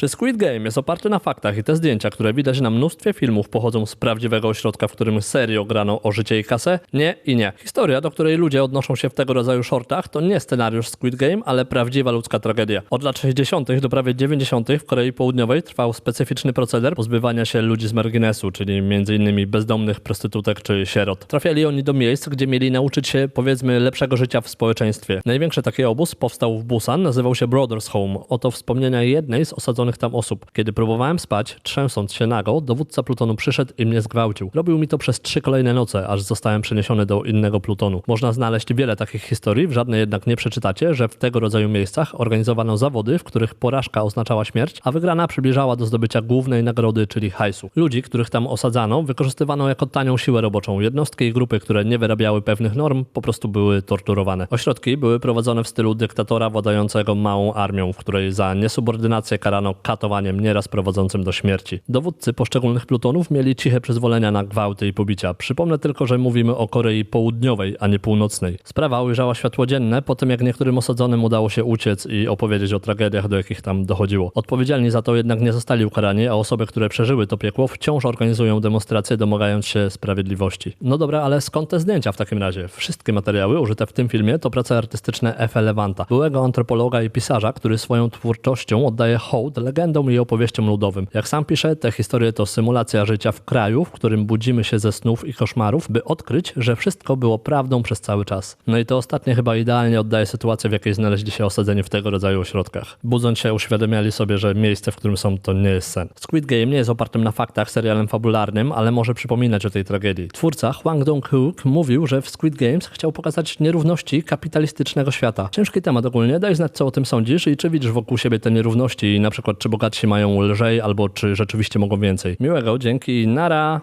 Czy Squid Game jest oparty na faktach i te zdjęcia, które widać na mnóstwie filmów, pochodzą z prawdziwego ośrodka, w którym serio grano o życie i kasę? Nie i nie. Historia, do której ludzie odnoszą się w tego rodzaju shortach, to nie scenariusz Squid Game, ale prawdziwa ludzka tragedia. Od lat 60. do prawie 90. w Korei Południowej trwał specyficzny proceder pozbywania się ludzi z marginesu, czyli m.in. bezdomnych, prostytutek czy sierot. Trafiali oni do miejsc, gdzie mieli nauczyć się, powiedzmy, lepszego życia w społeczeństwie. Największy taki obóz powstał w Busan, nazywał się Brothers Home. Oto wspomnienia jednej z osadzonych tam osób. Kiedy próbowałem spać, trzęsąc się nago, dowódca plutonu przyszedł i mnie zgwałcił. Robił mi to przez trzy kolejne noce, aż zostałem przeniesiony do innego plutonu. Można znaleźć wiele takich historii, w żadnej jednak nie przeczytacie, że w tego rodzaju miejscach organizowano zawody, w których porażka oznaczała śmierć, a wygrana przybliżała do zdobycia głównej nagrody, czyli hajsu. Ludzi, których tam osadzano, wykorzystywano jako tanią siłę roboczą. Jednostki i grupy, które nie wyrabiały pewnych norm, po prostu były torturowane. Ośrodki były prowadzone w stylu dyktatora władającego małą armią, w której za niesubordynację karano katowaniem, nieraz prowadzącym do śmierci. Dowódcy poszczególnych plutonów mieli ciche przyzwolenia na gwałty i pobicia. Przypomnę tylko, że mówimy o Korei Południowej, a nie Północnej. Sprawa ujrzała światło dzienne po tym, jak niektórym osadzonym udało się uciec i opowiedzieć o tragediach, do jakich tam dochodziło. Odpowiedzialni za to jednak nie zostali ukarani, a osoby, które przeżyły to piekło, wciąż organizują demonstracje, domagając się sprawiedliwości. No dobra, ale skąd te zdjęcia w takim razie? Wszystkie materiały użyte w tym filmie to prace artystyczne F. Lewanta, byłego antropologa i pisarza, który swoją twórczością oddaje hołd legendom i opowieściom ludowym. Jak sam pisze, te historie to symulacja życia w kraju, w którym budzimy się ze snów i koszmarów, by odkryć, że wszystko było prawdą przez cały czas. No i to ostatnie chyba idealnie oddaje sytuację, w jakiej znaleźli się osadzeni w tego rodzaju ośrodkach. Budząc się, uświadamiali sobie, że miejsce, w którym są, to nie jest sen. Squid Game nie jest opartym na faktach serialem fabularnym, ale może przypominać o tej tragedii. Twórca Hwang Dong-hook mówił, że w Squid Games chciał pokazać nierówności kapitalistycznego świata. Ciężki temat ogólnie, daj znać co o tym sądzisz i czy widzisz wokół siebie te nierówności i na przykład czy bogatsi mają lżej albo czy rzeczywiście mogą więcej. Miłego, dzięki, nara!